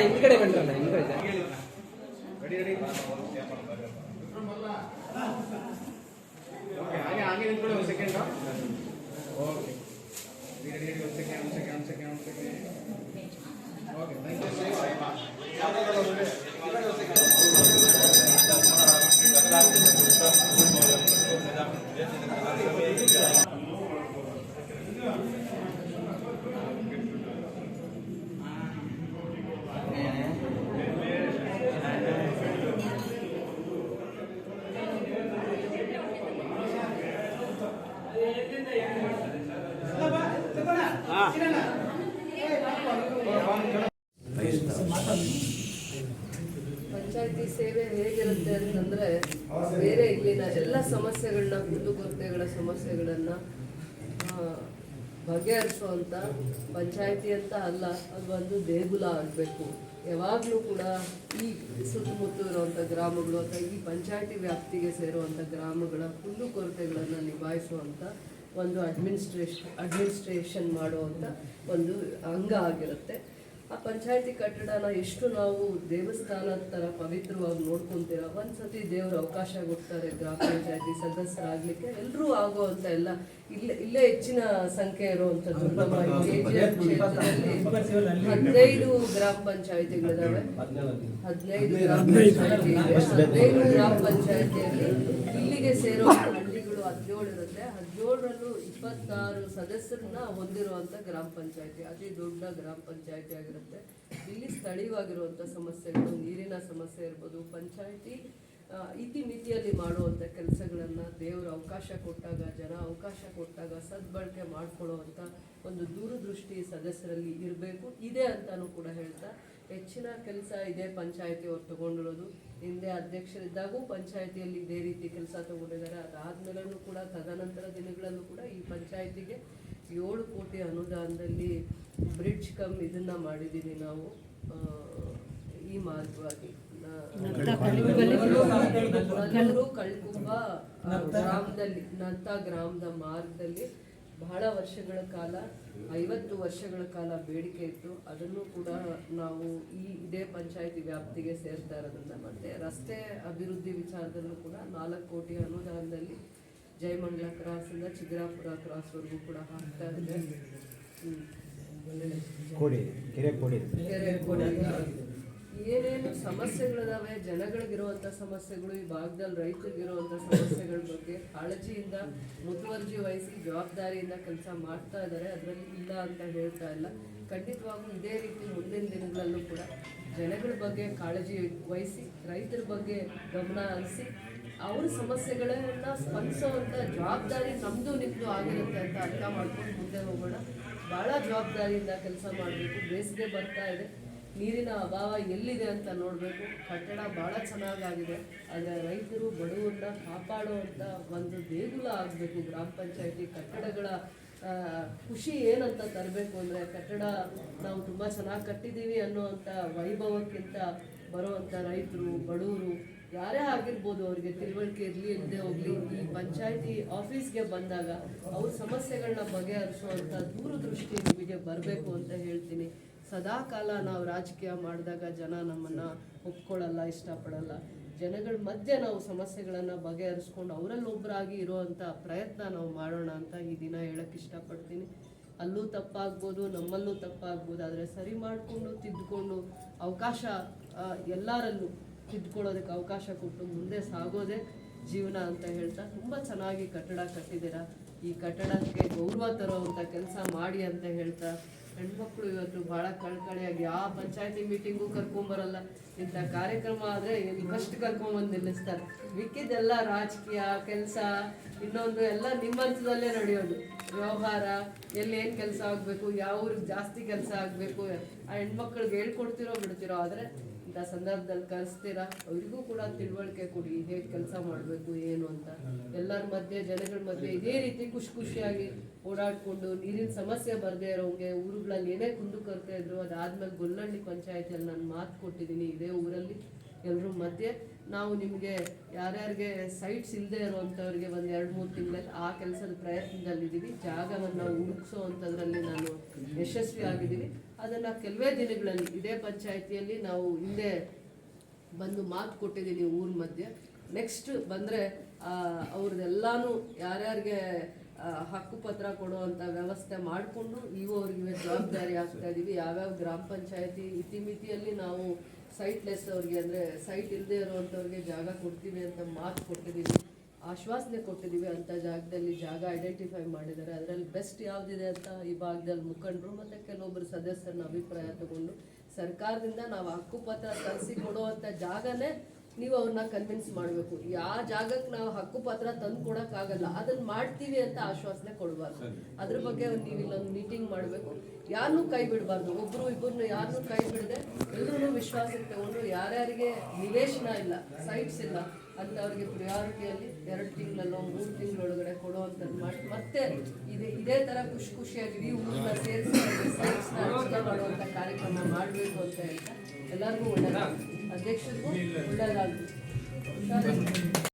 ಈ ಕಡೆ ಬಂದ ಈ ಕಡೆ ओके आगे आगे निकलो second okay ready ready second second second second ಸೇವೆ ಹೇಗಿರುತ್ತೆ ಅಂತಂದ್ರೆ ಬೇರೆ ಇಲ್ಲಿನ ಎಲ್ಲ ಸಮಸ್ಯೆಗಳನ್ನ ಕುಂದುಕೊರತೆಗಳ ಸಮಸ್ಯೆಗಳನ್ನ ಆ, ಬಗೆಹರಿಸುವಂತ ಪಂಚಾಯತಿ ಅಂತ ಅಲ್ಲ ಅದು ಒಂದು ದೇಗುಲ ಆಗಬೇಕು. ಯಾವಾಗಲೂ ಕೂಡ ಈ ಸುತ್ತಮುತ್ತ ಇರುವಂಥ ಗ್ರಾಮಗಳು ಅಥವಾ ಈ ಪಂಚಾಯತಿ ವ್ಯಾಪ್ತಿಗೆ ಸೇರುವಂಥ ಗ್ರಾಮಗಳ ಕುಂದುಕೊರತೆಗಳನ್ನು ನಿಭಾಯಿಸುವಂಥ ಒಂದು ಅಡ್ಮಿನಿಸ್ಟ್ರೇಷನ್ ಅಡ್ಮಿನಿಸ್ಟ್ರೇಷನ್ ಮಾಡುವಂಥ ಒಂದು ಅಂಗ ಆಗಿರುತ್ತೆ. ಆ ಪಂಚಾಯತಿ ಕಟ್ಟಡನ ಎಷ್ಟು ನಾವು ದೇವಸ್ಥಾನ ಥರ ಪವಿತ್ರವಾಗಿ ನೋಡ್ಕೊಂತೀರ ಒಂದ್ಸತಿ ದೇವ್ರ ಅವಕಾಶ ಕೊಡ್ತಾರೆ ಗ್ರಾಮ ಪಂಚಾಯತಿ ಸದಸ್ಯರಾಗ್ಲಿಕ್ಕೆ ಎಲ್ಲರೂ ಆಗುವಂತ ಎಲ್ಲ ಇಲ್ಲೇ ಇಲ್ಲೇ ಹೆಚ್ಚಿನ ಸಂಖ್ಯೆ ಇರುವಂಥದ್ದು ನಮ್ಮ ಹದಿನೈದು ಗ್ರಾಮ ಪಂಚಾಯತಿಗಳಿದಾವೆ. ಹದಿನೈದು ಗ್ರಾಮ ಪಂಚಾಯತಿ ಹದಿನೈದು ಗ್ರಾಮ ಪಂಚಾಯತಿಯಲ್ಲಿ ಇಲ್ಲಿಗೆ ಸೇರೋ ಹದಿನೇಳು ಇರುತ್ತೆ. ಹದಿನೇಳರಲ್ಲೂ ಇಪ್ಪತ್ತಾರು ಸದಸ್ಯರನ್ನ ಹೊಂದಿರುವಂತ ಗ್ರಾಮ ಪಂಚಾಯತಿ. ಅತಿ ದೊಡ್ಡ ಗ್ರಾಮ ಪಂಚಾಯತಿ ಆಗಿರುತ್ತೆ. ಇಲ್ಲಿ ಸ್ಥಳೀಯವಾಗಿರುವಂತ ಸಮಸ್ಯೆಗಳು, ನೀರಿನ ಸಮಸ್ಯೆ ಇರ್ಬೋದು, ಪಂಚಾಯತಿ ಇತಿಮಿತಿಯಲ್ಲಿ ಮಾಡುವಂಥ ಕೆಲಸಗಳನ್ನು ದೇವರು ಅವಕಾಶ ಕೊಟ್ಟಾಗ, ಜನ ಅವಕಾಶ ಕೊಟ್ಟಾಗ, ಸದ್ಬಳಕೆ ಮಾಡಿಕೊಳ್ಳುವಂಥ ಒಂದು ದೂರದೃಷ್ಟಿ ಸದಸ್ಯರಲ್ಲಿ ಇರಬೇಕು. ಇದೆ ಅಂತಲೂ ಕೂಡ ಹೇಳ್ತಾ, ಹೆಚ್ಚಿನ ಕೆಲಸ ಇದೆ ಪಂಚಾಯತಿ ಅವ್ರು ತಗೊಂಡಿರೋದು. ಹಿಂದೆ ಅಧ್ಯಕ್ಷರಿದ್ದಾಗೂ ಪಂಚಾಯತಿಯಲ್ಲಿ ಇದೇ ರೀತಿ ಕೆಲಸ ತಗೊಂಡಿದ್ದಾರೆ. ಅದಾದ್ಮೇಲೂ ಕೂಡ ತದನಂತರ ದಿನಗಳಲ್ಲೂ ಕೂಡ ಈ ಪಂಚಾಯತಿಗೆ ಏಳು ಕೋಟಿ ಅನುದಾನದಲ್ಲಿ ಬ್ರಿಡ್ಜ್ ಕಮ್ ಇದನ್ನ ಮಾಡಿದ್ದೀವಿ ನಾವು ಈ ಮಾರ್ಗವಾಗಿ ಕಳ್ಕುಂಬ ಗ್ರಾಮದಲ್ಲಿ ನಂತ ಗ್ರಾಮದ ಮಾರ್ಗದಲ್ಲಿ ಬಹಳ ವರ್ಷಗಳ ಕಾಲ ಐವತ್ತು ವರ್ಷಗಳ ಕಾಲ ಬೇಡಿಕೆ ಇತ್ತು ಅದನ್ನು ಕೂಡ ನಾವು ಈ ಇದೇ ಪಂಚಾಯತಿ ವ್ಯಾಪ್ತಿಗೆ ಸೇರ್ತಾ ಇರೋದನ್ನ ಮತ್ತೆ ರಸ್ತೆ ಅಭಿವೃದ್ಧಿ ವಿಚಾರದಲ್ಲೂ ಕೂಡ ನಾಲ್ಕು ಕೋಟಿ ಅನುದಾನದಲ್ಲಿ ಜಯಮಂಗಲ ಕ್ರಾಸಿಂದ ಚಿಗ್ರಾಪುರ ಕ್ರಾಸ್ವರೆಗೂ ಕೂಡ ಹಾಕ್ತಾ ಇದೆ ಹ್ಮ್. ಕೋಡಿ ಕೆರೆ ಕೋಡಿ ಕೆರೆ ಕೊಡಿ. ಏನೇನು ಸಮಸ್ಯೆಗಳಿದಾವೆ, ಜನಗಳಿಗಿರುವಂತ ಸಮಸ್ಯೆಗಳು, ಈ ಭಾಗದಲ್ಲಿ ರೈತರಿಗಿರುವಂತ ಸಮಸ್ಯೆಗಳ ಬಗ್ಗೆ ಕಾಳಜಿಯಿಂದ, ಮುತುವರ್ಜಿ ವಹಿಸಿ, ಜವಾಬ್ದಾರಿಯಿಂದ ಕೆಲಸ ಮಾಡ್ತಾ ಇದ್ದಾರೆ. ಅದರಲ್ಲಿ ಇಲ್ಲ ಅಂತ ಹೇಳ್ತಾ ಇಲ್ಲ. ಖಂಡಿತವಾಗೂ ಇದೇ ರೀತಿ ಮುಂದಿನ ದಿನಗಳಲ್ಲೂ ಕೂಡ ಜನಗಳ ಬಗ್ಗೆ ಕಾಳಜಿ ವಹಿಸಿ, ರೈತರ ಬಗ್ಗೆ ಗಮನ ಹರಿಸಿ, ಅವ್ರ ಸಮಸ್ಯೆಗಳನ್ನ ಸ್ಪಂದಿಸುವಂತ ಜವಾಬ್ದಾರಿ ನಮ್ದು ನಿಮ್ದು ಆಗಿರುತ್ತೆ ಅಂತ ಅರ್ಥ ಮಾಡ್ಕೊಂಡು ಮುಂದೆ ಹೋಗೋಣ. ಬಹಳ ಜವಾಬ್ದಾರಿಯಿಂದ ಕೆಲಸ ಮಾಡಬೇಕು. ಬೇಸಿಗೆ ಬರ್ತಾ ಇದೆ. ನೀರಿನ ಅಭಾವ ಎಲ್ಲಿದೆ ಅಂತ ನೋಡಬೇಕು. ಕಟ್ಟಡ ಭಾಳ ಚೆನ್ನಾಗಾಗಿದೆ. ಆದರೆ ರೈತರು ಬಡವರನ್ನ ಕಾಪಾಡುವಂಥ ಒಂದು ದೇಗುಲ ಆಗಬೇಕು. ಗ್ರಾಮ ಪಂಚಾಯತಿ ಕಟ್ಟಡಗಳ ಖುಷಿ ಏನಂತ ತರಬೇಕು ಅಂದರೆ ಕಟ್ಟಡ ನಾವು ತುಂಬ ಚೆನ್ನಾಗಿ ಕಟ್ಟಿದ್ದೀವಿ ಅನ್ನೋವಂಥ ವೈಭವಕ್ಕಿಂತ ಬರುವಂಥ ರೈತರು, ಬಡವರು ಯಾರೇ ಆಗಿರ್ಬೋದು ಅವರಿಗೆ ತಿಳುವಳಿಕೆ ಇರಲಿ ಇಲ್ಲದೆ ಹೋಗಲಿ, ಈ ಪಂಚಾಯತಿ ಆಫೀಸ್ಗೆ ಬಂದಾಗ ಅವ್ರ ಸಮಸ್ಯೆಗಳನ್ನ ಬಗೆಹರಿಸುವಂಥ ದೂರದೃಷ್ಟಿ ನಿಮಗೆ ಬರಬೇಕು ಅಂತ ಹೇಳ್ತೀನಿ. ಸದಾ ಕಾಲ ನಾವು ರಾಜಕೀಯ ಮಾಡಿದಾಗ ಜನ ನಮ್ಮನ್ನು ಒಪ್ಕೊಳ್ಳಲ್ಲ, ಇಷ್ಟಪಡಲ್ಲ. ಜನಗಳ ಮಧ್ಯೆ ನಾವು ಸಮಸ್ಯೆಗಳನ್ನು ಬಗೆಹರಿಸ್ಕೊಂಡು ಅವರಲ್ಲಿ ಒಬ್ಬರಾಗಿ ಇರೋವಂಥ ಪ್ರಯತ್ನ ನಾವು ಮಾಡೋಣ ಅಂತ ಈ ದಿನ ಹೇಳಕ್ಕೆ ಇಷ್ಟಪಡ್ತೀನಿ. ಅಲ್ಲೂ ತಪ್ಪಾಗ್ಬೋದು, ನಮ್ಮಲ್ಲೂ ತಪ್ಪಾಗ್ಬೋದು, ಆದರೆ ಸರಿ ಮಾಡಿಕೊಂಡು ತಿದ್ದುಕೊಂಡು ಅವಕಾಶ ಎಲ್ಲರಲ್ಲೂ ತಿದ್ದುಕೊಳ್ಳೋದಕ್ಕೆ ಅವಕಾಶ ಕೊಟ್ಟು ಮುಂದೆ ಸಾಗೋದೇ ಜೀವನ ಅಂತ ಹೇಳ್ತಾ ತುಂಬ ಚೆನ್ನಾಗಿ ಕಟ್ಟಡ ಕಟ್ಟಿದ್ದೀರಾ. ಈ ಕಟ್ಟಡಕ್ಕೆ ಗೌರವ ತರುವಂಥ ಕೆಲಸ ಮಾಡಿ ಅಂತ ಹೇಳ್ತಾ ಹೆಣ್ಮಕ್ಳು ಇವತ್ತು ಬಹಳ ಕಳ್ಕಳಿಯಾಗಿ ಯಾವ ಪಂಚಾಯತಿ ಮೀಟಿಂಗು ಕರ್ಕೊಂಬರಲ್ಲ ಇಂಥ ಕಾರ್ಯಕ್ರಮ ಆದರೆ ಇಲ್ಲಿ ಫಸ್ಟ್ ಕರ್ಕೊಂಬಂದು ನಿಲ್ಲಿಸ್ತಾರೆ. ಮಿಕ್ಕಿದ್ದೆಲ್ಲ ರಾಜಕೀಯ, ಕೆಲಸ, ಇನ್ನೊಂದು ಎಲ್ಲ ನಿಮ್ಮ ಹಂತದಲ್ಲೇ ನಡೆಯೋದು. ವ್ಯವಹಾರ, ಎಲ್ಲಿ ಏನು ಕೆಲಸ ಆಗಬೇಕು, ಯಾವ ಊರಿಗೆ ಜಾಸ್ತಿ ಕೆಲಸ ಆಗಬೇಕು, ಆ ಹೆಣ್ಮಕ್ಳಿಗೆ ಹೇಳ್ಕೊಡ್ತಿರೋ ಬಿಡ್ತಿರೋ, ಆದರೆ ಇಂಥ ಸಂದರ್ಭದಲ್ಲಿ ಕರೆಸ್ತೀರಾ? ಅವರಿಗೂ ಕೂಡ ತಿಳುವಳಿಕೆ ಕೊಡಿ, ಹೇಗೆ ಕೆಲಸ ಮಾಡಬೇಕು, ಏನು ಅಂತ. ಎಲ್ಲರ ಮಧ್ಯೆ, ಜನಗಳ ಮಧ್ಯೆ ಇದೇ ರೀತಿ ಖುಷಿ ಖುಷಿಯಾಗಿ ಓಡಾಡ್ಕೊಂಡು ನೀರಿನ ಸಮಸ್ಯೆ ಬರದೇ ಇರೋಂಗೆ ಊರುಗಳಲ್ಲಿ ಏನೇ ಕುಂದು ಕೊರತೆ ಇದ್ರು ಅದಾದ್ಮೇಲೆ ಗೊಲ್ಲಹಳ್ಳಿ ಪಂಚಾಯತಿಯಲ್ಲಿ ನಾನು ಮಾತು ಕೊಟ್ಟಿದ್ದೀನಿ ಇದೇ ಊರಲ್ಲಿ ಎಲ್ಲರೂ ಮಧ್ಯೆ. ನಾವು ನಿಮಗೆ ಯಾರ್ಯಾರಿಗೆ ಸೈಟ್ಸ್ ಇಲ್ಲದೆ ಇರುವಂಥವ್ರಿಗೆ ಒಂದು ಎರಡು ಮೂರು ತಿಂಗಳಲ್ಲಿ ಆ ಕೆಲಸದ ಪ್ರಯತ್ನದಲ್ಲಿದ್ದೀವಿ ಜಾಗವನ್ನು ಹುಡುಕ್ಸೋ ಅಂಥದ್ರಲ್ಲಿ ನಾನು ಯಶಸ್ವಿ ಆಗಿದ್ದೀನಿ ಅದನ್ನು ಕೆಲವೇ ದಿನಗಳಲ್ಲಿ ಇದೇ ಪಂಚಾಯಿತಿಯಲ್ಲಿ ನಾವು ಹಿಂದೆ ಬಂದು ಮಾತು ಕೊಟ್ಟಿದ್ದೀನಿ ಊರ ಮಧ್ಯೆ. ನೆಕ್ಸ್ಟ್ ಬಂದರೆ ಅವ್ರದ್ದೆಲ್ಲನೂ ಯಾರ್ಯಾರಿಗೆ ಹಕ್ಕುಪತ್ರ ಕೊಡುವಂಥ ವ್ಯವಸ್ಥೆ ಮಾಡಿಕೊಂಡು ಇವು ಅವ್ರಿಗೆ ಜವಾಬ್ದಾರಿ ಆಗ್ತಾ ಇದೀವಿ. ಯಾವ್ಯಾವ ಗ್ರಾಮ ಪಂಚಾಯತಿ ಇತಿಮಿತಿಯಲ್ಲಿ ನಾವು ಸೈಟ್ಲೆಸ್ ಅವ್ರಿಗೆ ಅಂದರೆ ಸೈಟ್ ಇಲ್ಲದೆ ಇರುವಂಥವ್ರಿಗೆ ಜಾಗ ಕೊಡ್ತೀವಿ ಅಂತ ಮಾತು ಕೊಟ್ಟಿದ್ದೀವಿ ಆಶ್ವಾಸನೆ ಕೊಟ್ಟಿದ್ದೀವಿ ಅಂತ ಜಾಗದಲ್ಲಿ ಜಾಗ ಐಡೆಂಟಿಫೈ ಮಾಡಿದ್ದಾರೆ. ಅದರಲ್ಲಿ ಬೆಸ್ಟ್ ಯಾವುದಿದೆ ಅಂತ ಈ ಭಾಗದಲ್ಲಿ ಮುಖಂಡರು ಮತ್ತು ಕೆಲವೊಬ್ಬರು ಸದಸ್ಯರನ್ನ ಅಭಿಪ್ರಾಯ ತಗೊಂಡು ಸರ್ಕಾರದಿಂದ ನಾವು ಹಕ್ಕುಪತ್ರ ತರಿಸಿ ಕೊಡುವಂಥ ಜಾಗನೇ ನೀವು ಅವ್ರನ್ನ ಕನ್ವಿನ್ಸ್ ಮಾಡಬೇಕು. ಯಾವ ಜಾಗಕ್ಕೆ ನಾವು ಹಕ್ಕುಪತ್ರ ತಂದು ಕೊಡೋಕ್ಕಾಗಲ್ಲ ಅದನ್ನು ಮಾಡ್ತೀವಿ ಅಂತ ಆಶ್ವಾಸನೆ ಕೊಡಬಾರ್ದು. ಅದ್ರ ಬಗ್ಗೆ ಒಂದು ನೀವು ಇಲ್ಲೊಂದು ಮೀಟಿಂಗ್ ಮಾಡಬೇಕು. ಯಾರನ್ನೂ ಕೈ ಬಿಡಬಾರ್ದು. ಒಬ್ಬರು ಇಬ್ಬರನ್ನು ಯಾರನ್ನೂ ಕೈ ಬಿಡದೆ ಎಲ್ಲರೂ ವಿಶ್ವಾಸಕ್ಕೆ ತಗೊಂಡು ಯಾರ್ಯಾರಿಗೆ ನಿವೇಶನ ಇಲ್ಲ ಸೈಟ್ಸ್ ಇಲ್ಲ ಅಂತ ಅವ್ರಿಗೆ ಪ್ರಿಯಾರಿಟಿಯಲ್ಲಿ ಎರಡು ತಿಂಗಳಲ್ಲೋ ಮೂರು ತಿಂಗಳೊಳಗಡೆ ಕೊಡುವಂಥದ್ದು ಮಾಡಿ ಮತ್ತೆ ಇದೇ ಇದೇ ಥರ ಖುಷಿ ಖುಷಿಯಾಗಿ ಇಡೀ ಊರನ್ನ ಸೇರಿಸಿ ಸೈಟ್ಸ್ನ ಮಾಡುವಂಥ ಕಾರ್ಯಕ್ರಮ ಮಾಡಬೇಕು ಅಂತ ಹೇಳ್ತಾ ಎಲ್ಲರಿಗೂ ಒಳ್ಳೆಯದಾಗಲಿ అధ్యక్షుడు ఉండగలదు